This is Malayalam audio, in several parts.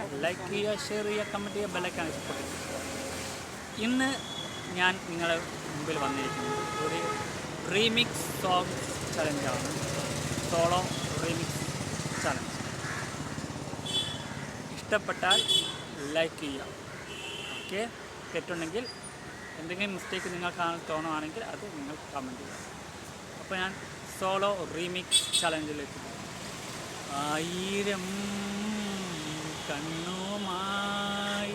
ചെയ്യുക ലൈക്ക് ചെയ്യുക ഷെയർ ചെയ്യുക കമന്റ് ചെയ്യുക ബെല്ലൈക്കാൻ സപ്പോർട്ട് ചെയ്യുക ഇന്ന് ഞാൻ നിങ്ങളെ മുമ്പിൽ വന്നിരിക്കുന്നത് ഒരു റീമിക്സ് സോങ് ചലഞ്ചാണ് സോളോ റീമിക്സ് ചലഞ്ച് ഇഷ്ടപ്പെട്ടാൽ ലൈക്ക് ചെയ്യുക. ഓക്കെ തെറ്റുണ്ടെങ്കിൽ എന്തെങ്കിലും മിസ്റ്റേക്ക് നിങ്ങൾക്ക് തോന്നുവാണെങ്കിൽ അത് നിങ്ങൾ കമന്റ് ചെയ്യുക. അപ്പോൾ ഞാൻ സോളോ റീമിക്സ് ചലഞ്ചിലേക്ക് ആയിരം കണ്ണുമായി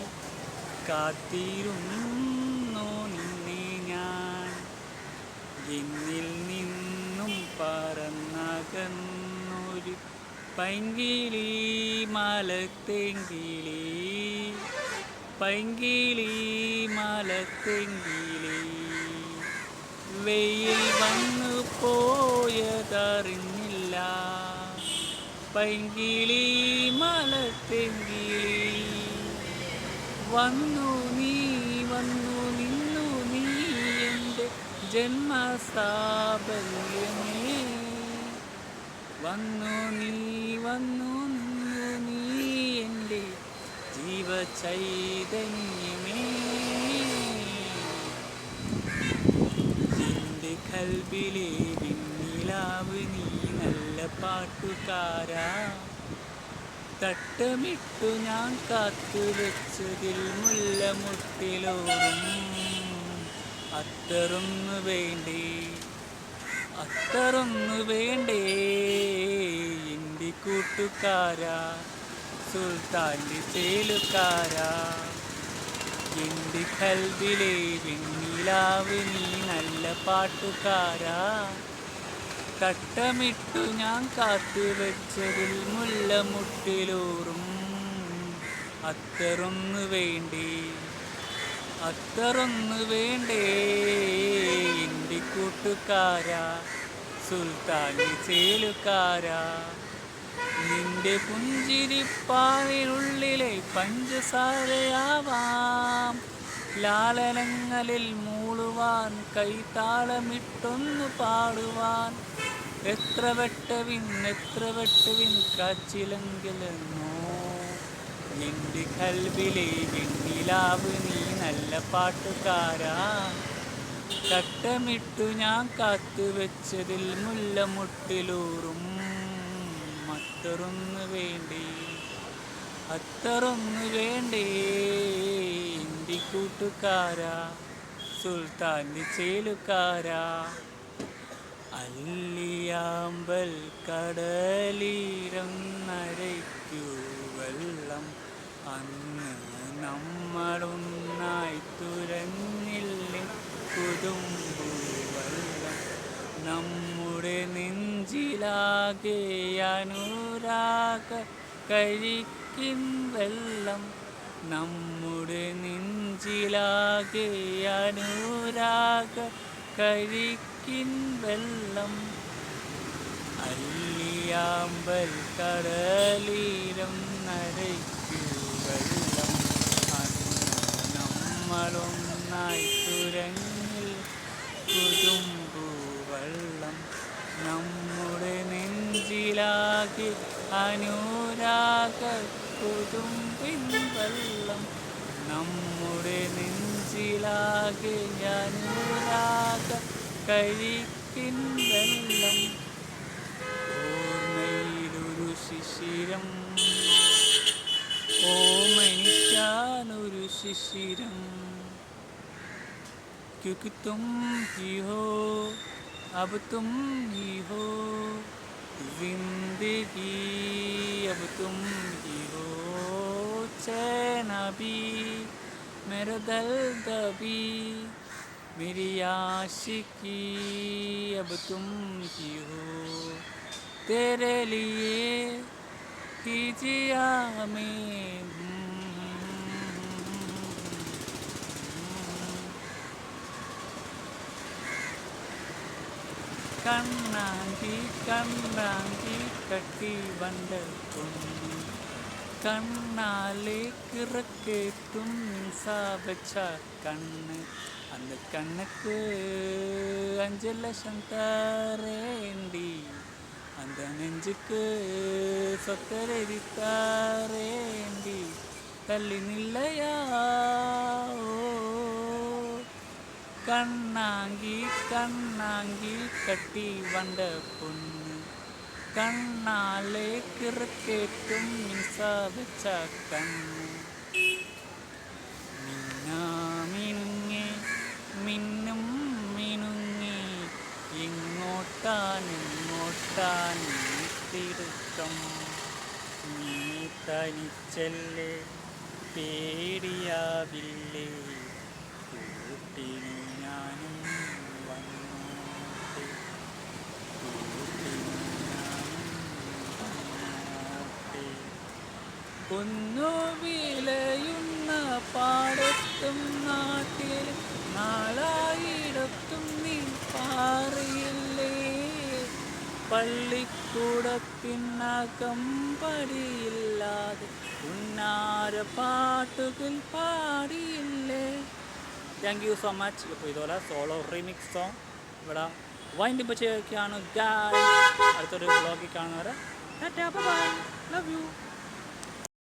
കാത്തിരുന്നു നിന്നെ ഞാൻ. എന്നിൽ നിന്നും പറന്നകന്നൊരു പൈങ്കിളി മലത്തെങ്കിളി. പൈങ്കിളി മലത്തെങ്കിളി. വെയിൽ വന്നു പോയതറിഞ്ഞില്ല. പൈങ്കിളി മലത്തെങ്കിളി. വന്നു നീ വന്നു നിന്നു നീ എന്റെ ജന്മസ്ഥാപല്യമേ വന്നു നീ വന്നു നിന്നു നീ എന്റെ ജീവചൈതന്യമേ. എന്റെ കൽബിലെ വിണ്ണിലാവ് നീ നല്ല പാട്ടുകാരാ. തട്ടമിട്ടു ഞാൻ കാത്തു മുല്ല മുല്ലമുട്ടിലോറും അത്തറൊന്നു വേണ്ടേ? അത്തറൊന്നു വേണ്ടേ? എന്റെ കൂട്ടുകാരാ സുൽത്താന്റെ ചേലുകാരാ. എന്റെ കൽവിലെ വെണ്ണിലാവ് നീ നല്ല പാട്ടുകാരാ. തട്ടമിട്ടു ഞാൻ കാത്തു വെച്ചതിൽ മുല്ലമുട്ടിലൂറും. അത്തറൊന്നു വേണ്ടേ? അത്തറൊന്നു വേണ്ടേ? എന്റെ കൂട്ടുകാരാ സുൽത്താനി ചേലുകാരാ. നിന്റെ പുഞ്ചിരിപ്പാവിനുള്ളിലെ പഞ്ചസാരയാവാം. ലാലനങ്ങളിൽ മൂളുവാൻ കൈതാളമിട്ടൊന്നു പാടുവാൻ. എത്ര വെട്ടവിൻ എത്ര വെട്ടവിൻ കാച്ചിലെങ്കിലെന്നോ? എന്റെ കൽവിലെ വെണ്ണിലാവ് നീ നല്ല പാട്ടുകാരാ. കട്ടമിട്ടു ഞാൻ കാത്തു വെച്ചതിൽ മുല്ലമുട്ടിലൂറും അത്തറൊന്നു വേണ്ടേ? അത്തറൊന്നു വേണ്ടേ? കൂട്ടുകാരാ സുൽത്താന്റെ ചേലുകാരാ. അല്ലിയാമ്പൽ കടലീരം നരയ്ക്കു വെള്ളം. അന്ന് നമ്മളൊന്നായി തുരഞ്ഞില്ലേ കുതുമ്പു വെള്ളം. നമ്മുടെ നെഞ്ചിലാകെ അനുരാഗ കഴിക്കും വെള്ളം. നമ്മുടെ നെഞ്ചിലാകെ അനുരാഗ കഴിക്കിൻ വെള്ളം അല്ലിയാമ്പൽ കടലീരം നരയ്ക്കു വെള്ളം. നമ്മളൊന്നായി തുരങ്ങിൽ കുതുമ്പു വെള്ളം. നമ്മുടെ നെഞ്ചിലാകെ അനുരാഗ കുതുമ്പിൻ വെള്ളം. നമ്മുടെ നെഞ്ചിലാകെ അനുരാഗ കഴിക്കിൻ വെള്ളം ഓർമ്മയിലൊരു ശിശിരം ഓമനിക്കാനൊരു ശിശിരം क्योंकि तुम ही हो अब तुम ही हो जिंदगी अब तुम ही हो चैन भी मेरा दर्द भी मेरी आशिकी अब तुम की हो। तेरे लिए ही जिया में കണ്ണാങ്കി കണ്ണാങ്കി കട്ടി വണ്ടക്കും കണ്ണാലേക്ക് ഇറക്കേത്തും സാവച്ച കണ്ണ് அந்த கண்ணுக்கு அஞ்சு லட்சம் தாரேண்டி. அந்த நெஞ்சுக்கு சொத்தரெதி தாரேண்டி தள்ளி நில்லையா? கண்ணாங்கி கண்ணாங்கி கட்டி வந்த பொண்ணு. கண்ணாலே கிற கேட்டும் மின்சா கண்ணு തിടുക്കം നീ തനിച്ചല്ലേ പേടിയാവില്ലേ കൂട്ടിന് ഞാനും ഒന്നു വിലയുന്ന പാടത്തും നാട്ടിൽ നാളായിടത്തും നീ പാറിയില്ലേ പള്ളിക്കൂടത്തിനകം പടിയില്ലാതെ ഉന്നാര പാട്ടുകൾ പാടിയില്ലേ? താങ്ക് യു സോ മച്ച് ഇപ്പോൾ ഇതുപോലെ സോളോ റീമിക്സ് സോങ് ഇവിടെ വൈൻഡിപ്പ് ചെയ്യുകയാണ് ഗായ് അടുത്തൊരു ബ്ലോഗിൽ കാണുന്നവരെ ലവ് യു